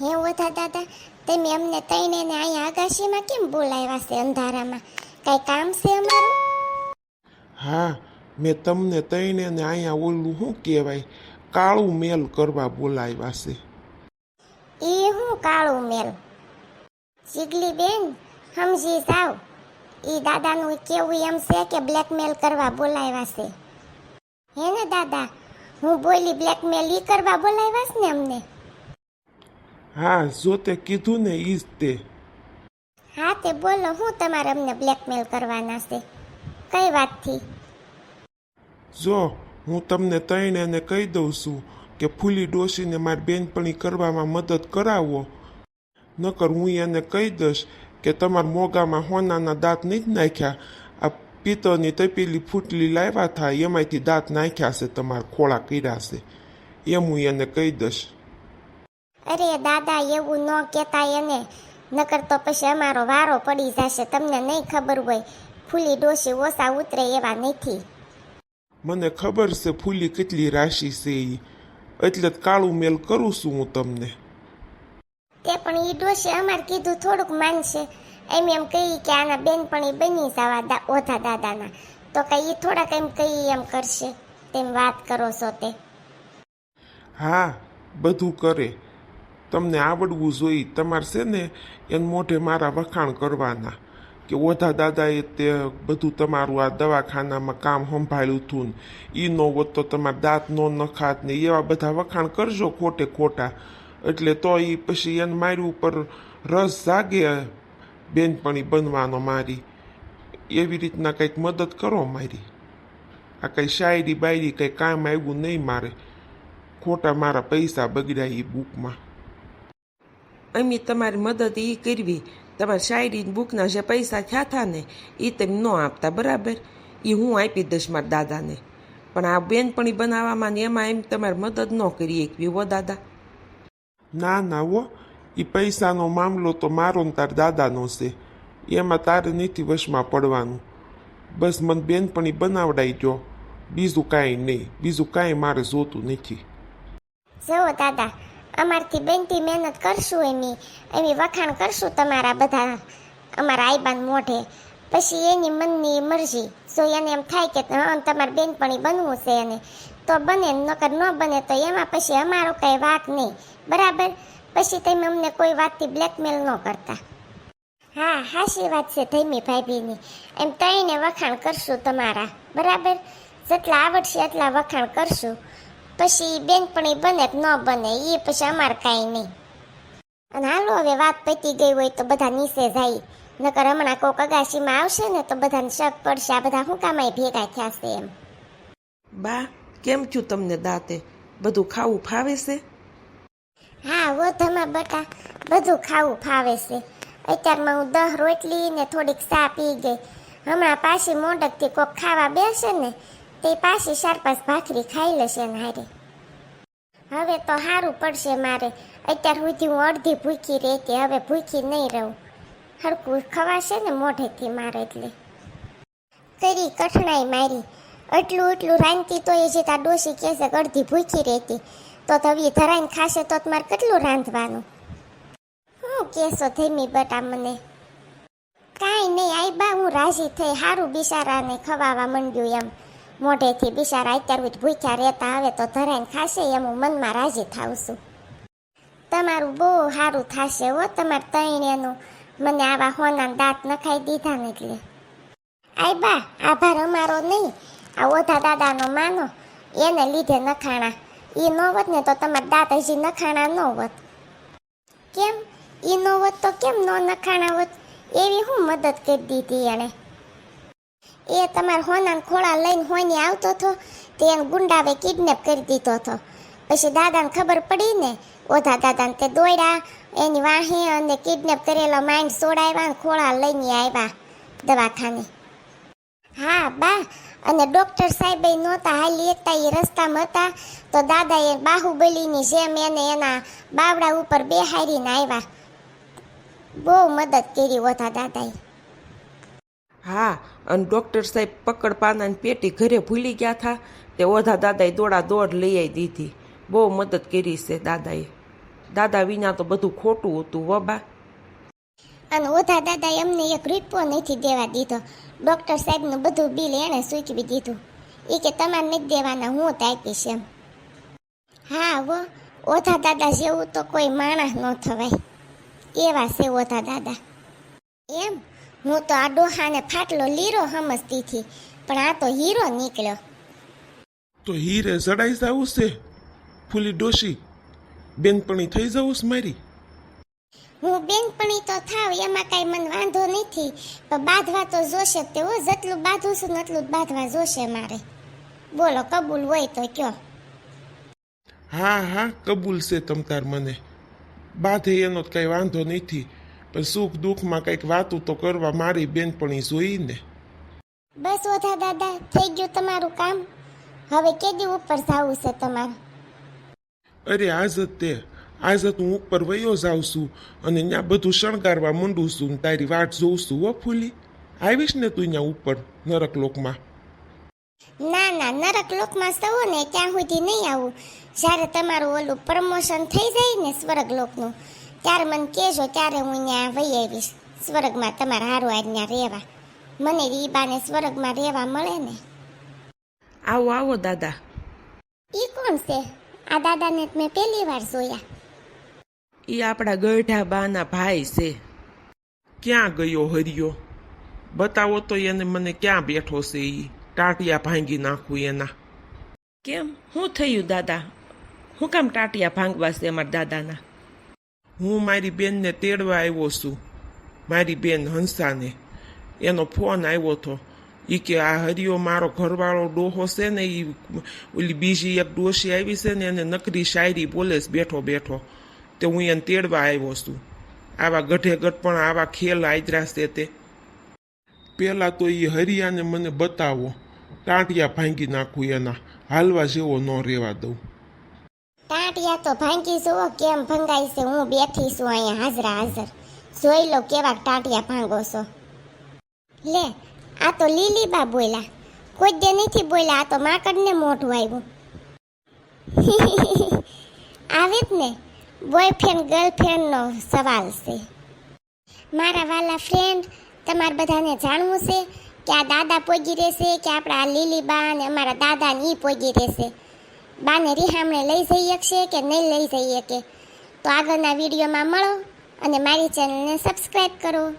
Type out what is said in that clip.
હે હતા? દાદા તમે અમને તઈને ને અહીંયા આગાશીમાં કેમ બોલાવ્યા છે અંધારામાં? કાંઈ કામ છે અમારું? હા મેં તમને તઈને ને અહીંયા ઓલું શું કહેવાય? કાળું મેલ કરવા બોલાવ્યા છે. એ હું કાળું મેલ? ચીગલી બેન સમજી સાવ એ દાદાનું કેવું એમ છે કે બ્લેકમેલ કરવા બોલાવ્યા છે? હે ને દાદા હું બોલી બ્લેકમેલ ઈ કરવા બોલાવ્યા છે ને અમને? હા જો તે કીધું ને ઈ જ તે. હા તે બોલો હું તમારે અમને બ્લેકમેલ કરવાના છે? કઈ વાતથી? જો હું તમને એને કહી દઉં છું કે ફૂલી ડોશીને મારી બેનપણી કરવામાં મદદ કરાવો. નકર હું એને કહી દઈશ કે તમારા મોગામાં હોનાના દાંત નહીં જ નાખ્યા. આ પિત્તળની તપેલી ફૂટલી લાવ્યા થાય એમાંથી દાંત નાખ્યા છે તમારા ખોળા કર્યા છે. એમ હું એને કહી દઈશ. અરે દાદા એવું ન કહેતા એને. નકર તો પછી અમારો વારો પડી જશે તમને નહીં ખબર હોય. ફૂલી ડોશી ઓછા ઉતરે એવા નથી. મને ખબર છે ફૂલી કેટલી રાશિ છે એ એટલે કાળું મેલ કરું છું હું તમને. તે પણ એ ડોશી અમારે કીધું થોડુંક માનશે. એમ એમ કહી કે આના બેનપણી બની જવા ઓધા દાદાના. તો કઈ એ થોડાક એમ કહી એમ કરશે. તેમ વાત કરો છો તે. હા બધું કરે. તમને આવડવું જોઈએ. તમારે છે ને એને મોઢે મારા વખાણ કરવાના. કે ઓધા દાદાએ તે બધું તમારું આ દવાખાનામાં કામ સંભાળ્યું હતું ને. એ ન હોત તો તમારા દાંત નો નખાત ને એવા બધા વખાણ કરજો ખોટે ખોટા. એટલે તો એ પછી એને મારી ઉપર રસ જાગે બેનપણી બનવાનો મારી. એવી રીતના કંઈક મદદ કરો મારી. આ કંઈ શાયરી બાયરી કંઈ કામ આવ્યું નહીં મારે. ખોટા મારા પૈસા બગડ્યા એ બુકમાં. અમે તમારી મદદ એ કરવી. તમારા શાયરી બુકના જે પૈસા થયા હતા ને એ તમે ન આપતા બરાબર? એ હું આપી દઈશ મારા દાદાને. પણ આ બેનપણી બનાવવામાં ને એમાં એમ તમારી મદદ ન કરી એકવી વો દાદા? ના ના વો એ પૈસાનો મામલો તો મારો ને તાર દાદાનો છે. એમાં તારે નથી વશમાં પડવાનું. બસ મને બેનપણી બનાવડાઈ જો બીજું કાંઈ નહીં. બીજું કાંઈ મારે જોતું નથી. જુઓ દાદા. અમારથી બનતી મહેનત કરશું એની એની વખાણ કરશું તમારા બધા. અમારા આઈબાન મોઢે. પછી એની મનની મરજી. જો એને એમ થાય કે તમારે બેનપણી બનવું છે એને, તો બને, નકર ન બને, તો એમાં પછી અમારો કાંઈ વાક નહીં. બરાબર? પછી તમે અમને કોઈ વાતથી બ્લેકમેલ ન કરતા. હા હાશી વાત છે ધૈમી ભાભીની. એમ તઈને વખાણ કરશું તમારા. બરાબર? જેટલા આવડશે એટલા વખાણ કરશું. પછી બેનપણી બને કે ન બને એ પછી અમારે કાંઈ નહીં. અને હાલો હવે વાત પતી ગઈ હોય તો બધા નીચે જાય. નકર હમણાં કોક અગાશીમાં આવશે ને તો બધાને શક પડશે. આ બધા હું કામ ભેગા થયા છે એમ. બા કેમ છું તમને દાંતે? બધું ખાવું ફાવે છે? હા વો ધમા બટા બધું ખાવું ફાવે છે. અત્યારમાં હું દહ રોટલી ને થોડીક ચા પી ગઈ. હમણાં પાછી મોઢકથી કોક ખાવા બેસે ને તે પાછી ચાર ભાખરી ખાઈ લેશે ને હારે. હવે તો સારું પડશે મારે. અત્યાર સુધી હું અડધી ભૂખી રહેતી, હવે ભૂખી નહીં રહું. હરકું ખવાશે ને મોઢેથી મારે એટલે. કરી કઠણાઈ મારી. એટલું એટલું રાંધતી તો એ જે તાર ડોશી કહેશે છે અડધી ભૂખી રહેતી, તો તવી ધરાઈને ખાશે તો તમારે કેટલું રાંધવાનું? હું કેસો ધીમી બટા મને. કાંઈ નહીં, આઈ બા, હું રાજી થઈ સારું બિચારાને ખવાવા માંડ્યું એમ. મોઢેથી બિચારા અત્યાર સુધી ભૂખ્યા રહેતા આવે તો ધરાઈને ખાશે એમ હું મનમાં રાજી થાઉં છું. તમારું બહુ સારું થશે હો, તમારે તૈણેનું. મને આવા હોના દાંત નખાઈ દીધા ને એટલે આઈ બા, આભાર અમારો નહીં. આ ઓધા દાદાનો માનો. એને લીધે નખાણા. એ ન હોત ને તો તમારા દાંત હજી નખાણા ન હોત. કેમ? એ ન હોત તો કેમ ન નખાણા હોત? એવી હું મદદ કરી દીધી એણે. એ તમારા હોના ખોળા લઈને હોઈને આવતો હતો, તે એને ગુંડાવે કિડનેપ કરી દીધો હતો. પછી દાદાને ખબર પડી ને, ઓધા દાદાને તે દોડ્યા એની વાહે અને કિડનેપ કરેલો માઇન્ડ સોડાવ્યા ને ખોળા લઈને આવ્યા દવાખાને. હા, બા, અને ડૉક્ટર સાહેબ નહોતા હાલી એકતા એ રસ્તામાં હતા, તો દાદાએ બાહુબલીની જેમ એને એના બાવડા ઉપર બેહારીને આવ્યા. બહુ મદદ કરી ઓધા દાદાએ. હા અને ડૉક્ટર સાહેબ પકડ પાનાની પેટી ઘરે ભૂલી ગયા હતા તે ઓધા દાદાએ દોડા દોડ લઈ આવી દીધી. બહુ મદદ કરી છે દાદાએ. દાદા વિના તો બધું ખોટું હતું વબા અને ઓધા દાદાએ અમને એક રૂપિયો નથી દેવા દીધો. ડૉક્ટર સાહેબનું બધું બિલ એણે સૂચવી દીધું. એ કે તમારે નથી દેવાના, હું આપીશ એમ. હા વો ઓધા દાદા જેવું તો કોઈ માણસ ન થવાય. એવા છે ઓધા દાદા? એમ? હું તો આ ડોહાને ફાટલો લીરો સમજતી હતી પણ આ તો હીરો નીકળ્યો. તો હીરે જડાઈ જવું છે ફૂલી ડોશી બેનપણી થઈ જવું છે મારી. હું બેનપણી તો થાવ એમાં કાંઈ મને વાંધો નથી પણ બાંધવા તો જોશે તેઓ જેટલું બાંધું છું એટલું જ બાંધવા જોશે મારે. બોલો કબૂલ હોય તો કયો. હા હા કબૂલ છે તમતાર મને. બાંધે એનો કઈ વાંધો નથી. પણ સુખ દુઃખમાં કંઈક વાતું તો કરવા મારી બેનપણી જોઈને બસ ઓધા દાદા થઈ ગયું તમારું કામ હવે કેદી ઉપર જાવું છે તમારે અરે આજ જ તે આજ જ હું ઉપર વયો જાઉં છું અને ત્યાં બધું શણગારવા માંડું છું ને તારી વાટ જોઉં છું હો ફૂલી આવીશ ને તું ત્યાં ઉપર નરક લોકમાં ના ના નરક લોકમાં સૌ ને ત્યાં સુધી નહીં આવું જ્યારે તમારું ઓલું પ્રમોશન થઈ જાય ને સ્વર્ગ લોકનું ત્યારે મને કહેજો ત્યારે હું ત્યાં વહી આવીશ. સ્વર્ગમાં તમારા હારું આજ્ઞા રહેવા. મને રીબાને બાને સ્વર્ગમાં રહેવા મળે ને? આવો આવો દાદા. ઈ કોણ છે? આ દાદાને મેં પહેલી વાર જોયા. એ આપણા ગઢા બાના ભાઈ છે. ક્યાં ગયો હરિયો? બતાવો તો એને મને ક્યાં બેઠો છે એ ટાટિયા ભાંગી નાખું એના. કેમ? શું થયું દાદા? હું કામ ટાટિયા ભાંગવા છે અમારા દાદાના? હું મારી બેનને તેડવા આવ્યો છું. મારી બેન હંસાને. એનો ફોન આવ્યો હતો એ કે, આ હરિયો મારો ઘરવાળો ડોહો છે ને એ ઓલી બીજી એક ડોશી આવી છે ને, એને નકરી શાયરી બોલે બેઠો બેઠો. તે હું એને તેડવા આવ્યો છું. આવા ગઢે ગઢ પણ આવા ખેલ આદરા છે તે. પહેલાં તો એ હરિયાને મને બતાવો. ટાંટિયા ભાંગી નાખું એના. હાલવા જેવો ન રહેવા દઉં. ટાંટિયા તો ભાંગી જુઓ કેમ ભંગાઈ છે, હું બેઠી છું અહીંયા હાજરા હાજર. જોઈ લો કેવા ટાંટિયા ભાંગો છો. લે, આ તો લીલી બા બોલ્યા કોઈ દે નથી બોલ્યા આ તો માકડને મોઢું આવ્યું આવી જ ને બોયફ્રેન્ડ ગર્લફ્રેન્ડનો સવાલ છે. મારા વાલા ફ્રેન્ડ તમારે બધાને જાણવું છે કે આ દાદા પોગી રહેશે, કે આપણા આ લીલીબા અને અમારા દાદાને એ પોગી રહેશે. બાને રિહામણે લઈ જઈ શકશે કે નહીં લઈ જઈ શકે? તો આગળના વિડીયોમાં મળો અને મારી ચેનલને સબસ્ક્રાઈબ કરો.